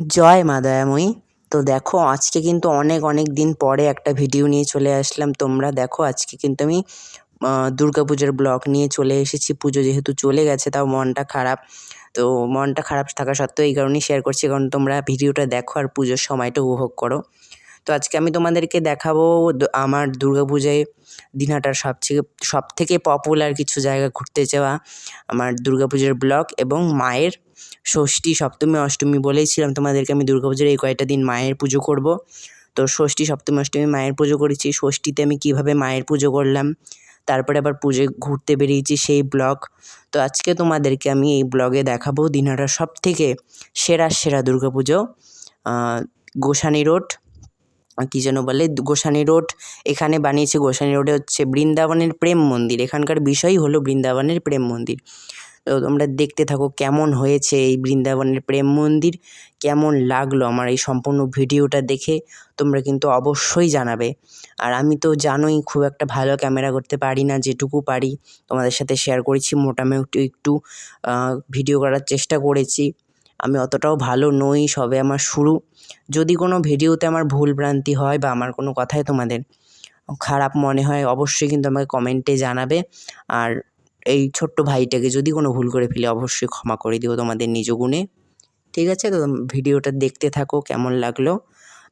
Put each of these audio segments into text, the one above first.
জয় মা দয়াময়ী। তো দেখো, আজকে কিন্তু অনেক অনেক দিন পরে একটা ভিডিও নিয়ে চলে আসলাম। তোমরা দেখো, আজকে কিন্তু আমি দুর্গা পুজোর ব্লগ নিয়ে চলে এসেছি। পুজো যেহেতু চলে গেছে, তাও মনটা খারাপ। তো মনটা খারাপ থাকা সত্ত্বেও এই কারণেই শেয়ার করছি। কারণ তোমরা ভিডিওটা দেখো আর পুজোর সময়টা উপভোগ করো। তো আজকে আমি তোমাদেরকে দেখাবো আমার দুর্গা পূজায় দিনহাটার সবথেকে সব থেকে পপুলার কিছু জায়গা ঘুরতে যাওয়া আমার দুর্গা পুজোর ব্লগ এবং মায়ের ষষ্ঠী, সপ্তমী, অষ্টমী বলেইছিলাম তোমাদেরকে আমি দুর্গা পুজোর এই কয়েকটা দিন মায়ের পুজো করব। তো ষষ্ঠী, সপ্তমী, অষ্টমী মায়ের পুজো করেছি, ষষ্ঠীতে আমি কীভাবে মায়ের পুজো করলাম, তারপরে আবার পুজোয় ঘুরতে বেরিয়েছি সেই ব্লগ। তো আজকে তোমাদেরকে আমি এই ব্লগে দেখাবো দিনহাটার সব থেকে সেরা সেরা দুর্গা পুজো গোসানি রোড কী যেন বলে, গোসানি রোড। এখানে বানিয়েছে গোসানি রোডে হচ্ছে বৃন্দাবনের প্রেম মন্দির। এখানকার বিষয়ই হলো বৃন্দাবনের প্রেম মন্দির। তো তোমরা দেখতে থাকো কেমন হয়েছে এই বৃন্দাবনের প্রেম মন্দির, কেমন লাগল আমার এই সম্পূর্ণ ভিডিওটা দেখে তোমরা কিন্তু অবশ্যই জানাবে। আর আমি তো জানোই খুব একটা ভালো ক্যামেরা করতে পারি না, যেটুকু পারি। তোমাদের সাথে শেয়ার করেছি, মোটামুটি একটু ভিডিও করার চেষ্টা করেছি। আমি অতটাও ভালো নই সবে আমার শুরু। যদি কোনো ভিডিওতে আমার ভুল ভ্রান্তি হয় বা আমার কোনো কথায় তোমাদের খারাপ মনে হয়, অবশ্যই কিন্তু আমাকে কমেন্টে জানাবে। আর এই ছোট্ট ভাইটাকে যদি কোনো ভুল করে ফেলি, অবশ্যই ক্ষমা করে দিও তোমাদের নিজ গুণে। ঠিক আছে? তো ভিডিওটা দেখতে থাকো, কেমন লাগল?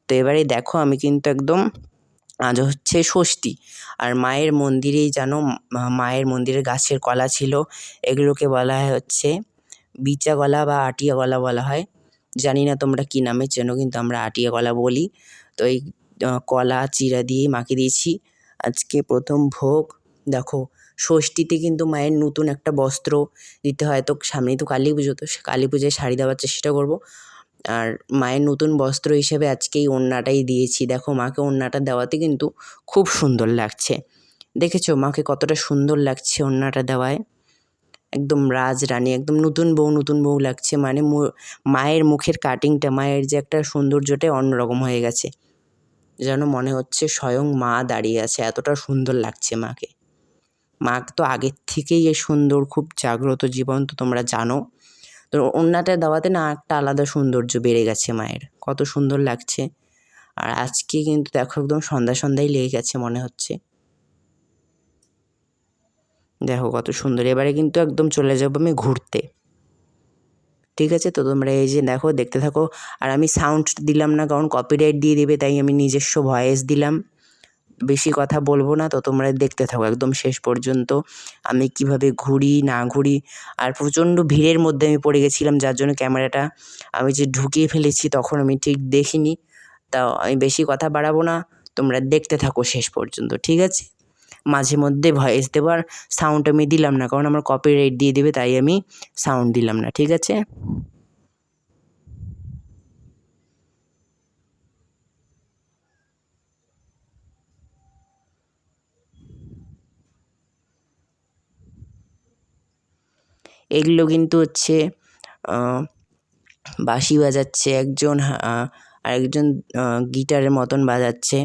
তো এবারে দেখো, আমি কিন্তু একদম, আজ হচ্ছে ষষ্ঠী। আর মায়ের মন্দিরেই জানো মায়ের মন্দিরে গাছের কলা ছিল। এগুলোকে বলা হচ্ছে বিচা গলা বা আটিয়া গলা বলা হয়। জানি না তোমরা কী নামে চেনো, কিন্তু আমরা আটিয়া গলা বলি। তো এই কলা, চিরা দিয়েই মাকে দিয়েছি। আজকে প্রথম ভোগ। দেখো, ষষ্ঠীতে কিন্তু মায়ের নতুন একটা বস্ত্র দিতে হয়। তো সামনেই তো কালী পুজো, তো কালী পুজোয় শাড়ি দেওয়ার চেষ্টা করব। আর মায়ের নতুন বস্ত্র হিসেবে আজকে এই ওড়নাটাই দিয়েছি। দেখো, মাকে ওড়নাটা দেওয়াতে কিন্তু খুব সুন্দর লাগছে। দেখেছ, মাকে কতটা সুন্দর লাগছে ওড়নাটা দেওয়ায়। একদম রাজরানী, একদম নতুন বউ নতুন বউ লাগছে। মানে মায়ের মুখের কাটিংটা মায়ের যে একটা সৌন্দর্যটাই অন্যরকম হয়ে গেছে। যেন মনে হচ্ছে স্বয়ং মা দাঁড়িয়ে আছে, এতটা সুন্দর লাগছে মাকে। মা তো আগের থেকেই এ সুন্দর, খুব জাগ্রত জীবন্ত তোমরা জানো। তো ওড়নাটা দেওয়াতে না একটা আলাদা সৌন্দর্য বেড়ে গেছে মায়ের। কত সুন্দর লাগছে। আর আজকে কিন্তু দেখো একদম সন্ধ্যা সন্ধ্যায় লেগে গেছে মনে হচ্ছে। দেখো কত সুন্দর। এবারে কিন্তু একদম চলে যাব আমি ঘুরতে। ঠিক আছে? তো তোমরা এই যে দেখো, দেখতে থাকো। আর আমি সাউন্ড দিলাম না, কারণ কপিরাইট দিয়ে দেবে, তাই আমি নিজস্ব ভয়েস দিলাম। বেশি কথা বলব না, তো তোমরা দেখতে থাকো একদম শেষ পর্যন্ত। আমি কীভাবে ঘুরি, না ঘুরি, আর প্রচণ্ড ভিড়ের মধ্যে আমি পড়ে গেছিলাম, যার জন্য ক্যামেরাটা আমি যে ঢুকিয়ে ফেলেছি, তখন আমি ঠিক দেখিনি। তাও আমি বেশি কথা বাড়াবো না, তোমরা দেখতে থাকো শেষ পর্যন্ত, ঠিক আছে? মাঝে মধ্যে ভয়েস দেবার সাউন্ড আমি দিলাম না, কারণ আমার কপি কপিরাইট দিয়ে দেবে, তাই আমি সাউন্ড দিলাম না, ঠিক আছে? এগুলো কিন্তু হচ্ছে বাঁশি বাজাচ্ছে, একজন আর একজন গিটারের মতন বাজাচ্ছে,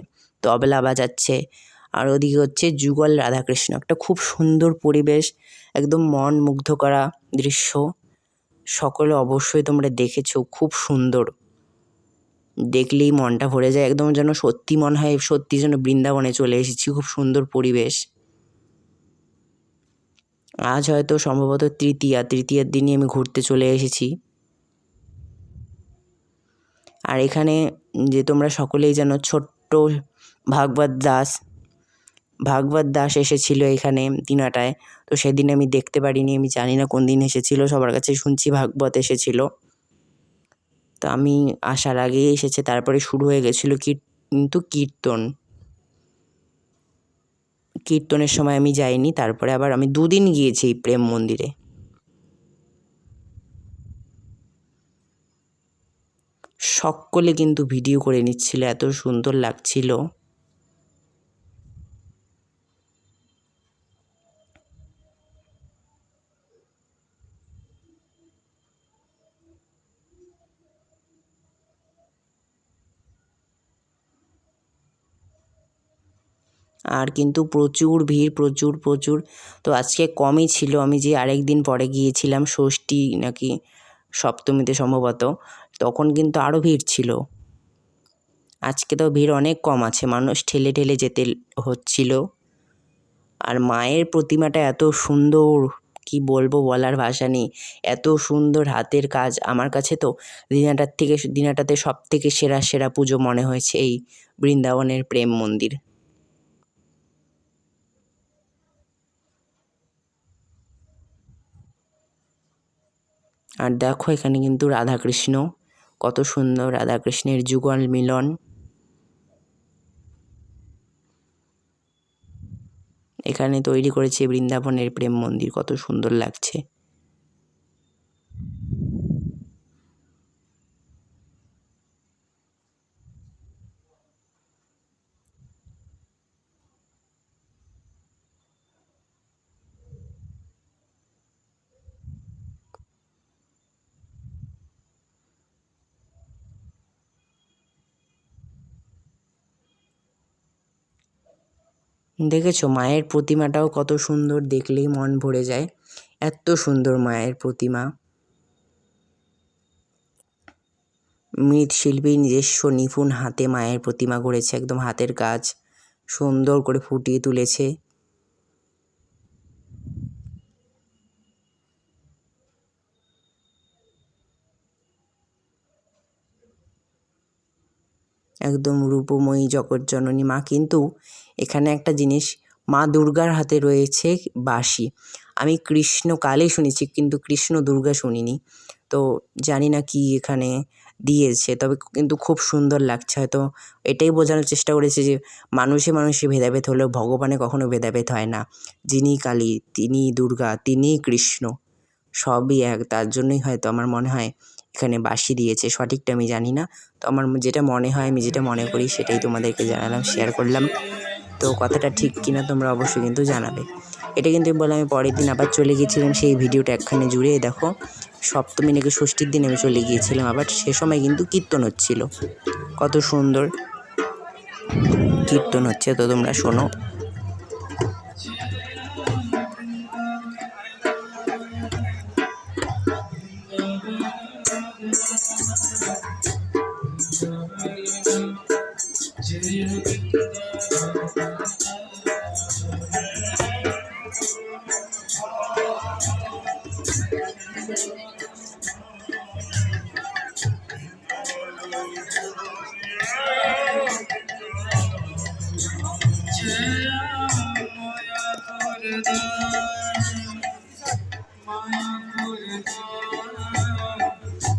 তবলা বাজাচ্ছে আর ওদিকে হচ্ছে যুগল রাধাকৃষ্ণ। একটা খুব সুন্দর পরিবেশ, একদম মন মুগ্ধ করা দৃশ্য। সকলে অবশ্যই তোমরা দেখেছ, খুব সুন্দর। দেখলেই মনটা ভরে যায়, একদম যেন সত্যি মনে হয়, সত্যি যেন বৃন্দাবনে চলে এসেছি, খুব সুন্দর পরিবেশ। আজ হয়তো সম্ভবত তৃতীয়া, তৃতীয়ার দিনই আমি ঘুরতে চলে এসেছি। আর এখানে যে তোমরা সকলেই যেন ছোট্ট ভাগবত দাস ভাগবত দাস এসেছিল এখানে দিনাটায়। তো সেদিন আমি দেখতে পারিনি, আমি জানি না কোন দিন এসেছিল, সবার কাছে শুনছি ভাগবত এসেছিল। তো আমি আসার আগেই এসেছে, তারপরে শুরু হয়ে গেছিল কিন্তু কীর্তন। কীর্তনের সময় আমি যাইনি, তারপরে আবার আমি দুদিন গিয়েছি এই প্রেম মন্দিরে। সকলে কিন্তু ভিডিও করে নিচ্ছিল, এত সুন্দর লাগছিল। আর কিন্তু প্রচুর ভিড়, প্রচুর প্রচুর। তো আজকে কমই ছিল। আমি যে আরেক দিন পরে গিয়েছিলাম, ষষ্ঠী নাকি সপ্তমীতে সম্ভবত, তখন কিন্তু আরও ভিড় ছিল। আজকে তো ভিড় অনেক কম আছে। মানুষ ঠেলে ঠেলে যেতে হচ্ছিল। আর মায়ের প্রতিমাটা এত সুন্দর, কি বলব বলার ভাষা নেই। এত সুন্দর হাতের কাজ। আমার কাছে তো দিনাটার থেকে, দিনাটাতে সব থেকে সেরা সেরা পুজো মনে হয়েছে এই বৃন্দাবনের প্রেম মন্দির। আর দেখো এখানে কিন্তু রাধাকৃষ্ণ, কত সুন্দর রাধাকৃষ্ণের যুগল মিলন। এখানে তৈরি করেছে বৃন্দাবনের প্রেম মন্দির, কত সুন্দর লাগছে। দেখেছ মায়ের প্রতিমাটাও কত সুন্দর দেখলেই মন ভরে যায়। এত সুন্দর মায়ের প্রতিমা। মৃৎশিল্পী নিজস্ব নিপুণ হাতে মায়ের প্রতিমা গড়েছে, একদম হাতের কাজ। সুন্দর করে ফুটিয়ে তুলেছে। একদম রূপময়ী জগৎজননী মা। কিন্তু এখানে একটা জিনিস মা দুর্গার হাতে রয়েছে বাঁশি। আমি কৃষ্ণ কালে শুনেছি, কিন্তু কৃষ্ণ দুর্গা শুনিনি। তো জানি না কি এখানে দিয়েছে, তবে কিন্তু খুব সুন্দর লাগছে। হয়তো এটাই বোঝানোর চেষ্টা করেছে যে মানুষে মানুষে ভেদাভেদ হলেও ভগবানে কখনো ভেদাভেদ হয় না। যিনি কালী, তিনি দুর্গা, তিনিই কৃষ্ণ। সবই এক, তার জন্যই হয়তো আমার মনে হয় এখানে বাঁশি দিয়েছে, সঠিকটা আমি জানি না। তো আমার যেটা মনে হয়, আমি যেটা মনে করি, সেটাই তোমাদেরকে জানালাম শেয়ার করলাম। তো কথাটা ঠিক কিনা তোমরা অবশ্যই কিন্তু জানাবে। এটা কিন্তু বলে আমি পরের দিন আবার চলে গিয়েছিলাম, সেই ভিডিওটা একখানে জুড়ে দেখো। সপ্তমী নাকি ষষ্ঠীর দিন আমি চলে গিয়েছিলাম, আবার সে সময় কিন্তু কীর্তন হচ্ছিল। কত সুন্দর কীর্তন হচ্ছে, তো তোমরা শোনো।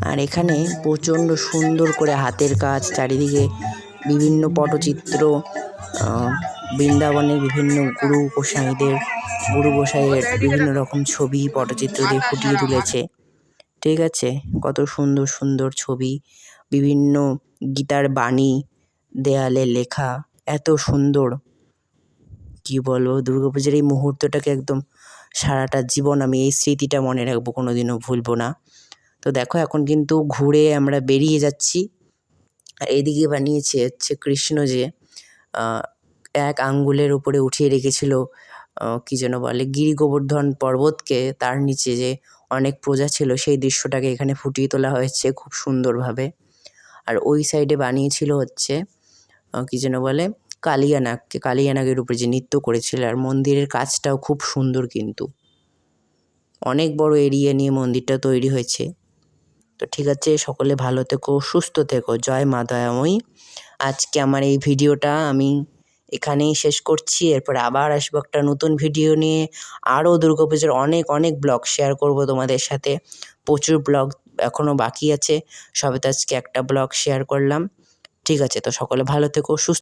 আর এখানে প্রচণ্ড সুন্দর করে হাতের কাজ চারিদিকে বিভিন্ন পটচিত্র বৃন্দাবনের বিভিন্ন গুরু গোসাইদের, গুরু গোসাইয়ের বিভিন্ন রকম ছবি, পটচিত্র দিয়ে ফুটিয়ে তুলেছে। ঠিক আছে? কত সুন্দর সুন্দর ছবি। বিভিন্ন গীতার বাণী দেয়ালে লেখা। এত সুন্দর। কি বলব? দুর্গাপুজোর এই মুহূর্তটাকে একদম সারাটা জীবন আমি এই স্মৃতিটা মনে রাখব কোনো দিনও ভুলবো না। তো দেখো, এখন কিন্তু ঘুরে আমরা বেরিয়ে যাচ্ছি। এদিকে বানিয়েছে হচ্ছে কৃষ্ণ যে এক আঙ্গুলের উপরে উঠিয়ে রেখেছিল কী যেন বলে গিরি গোবর্ধন পর্বতকে, তার নিচে যে অনেক প্রজা ছিল, সেই দৃশ্যটাকে এখানে ফুটিয়ে তোলা হয়েছে খুব সুন্দরভাবে। আর ওই সাইডে বানিয়েছিল হচ্ছে কী যেন বলে, কালিয়ানাগকে, কালিয়ানাগের উপরে যে নৃত্য করেছিল, আর মন্দিরের কাজটাও খুব সুন্দর কিন্তু। অনেক বড় এরিয়া নিয়ে মন্দিরটা তৈরি হয়েছে। তো ঠিক আছে, সকলে ভালো থেকো, সুস্থ থেকো। জয় মা দয়াময়ী। আজকে আমার এই ভিডিওটা আমি এখানেই শেষ করছি। এরপর আবার আসব একটা নতুন ভিডিও নিয়ে। আরও দুর্গাপুজোর অনেক অনেক ব্লগ শেয়ার করব তোমাদের সাথে। প্রচুর ব্লগ এখনও বাকি আছে। সবে তো আজকে একটা ব্লগ শেয়ার করলাম। ঠিক আছে, তো সকলে ভালো থেকো, সুস্থ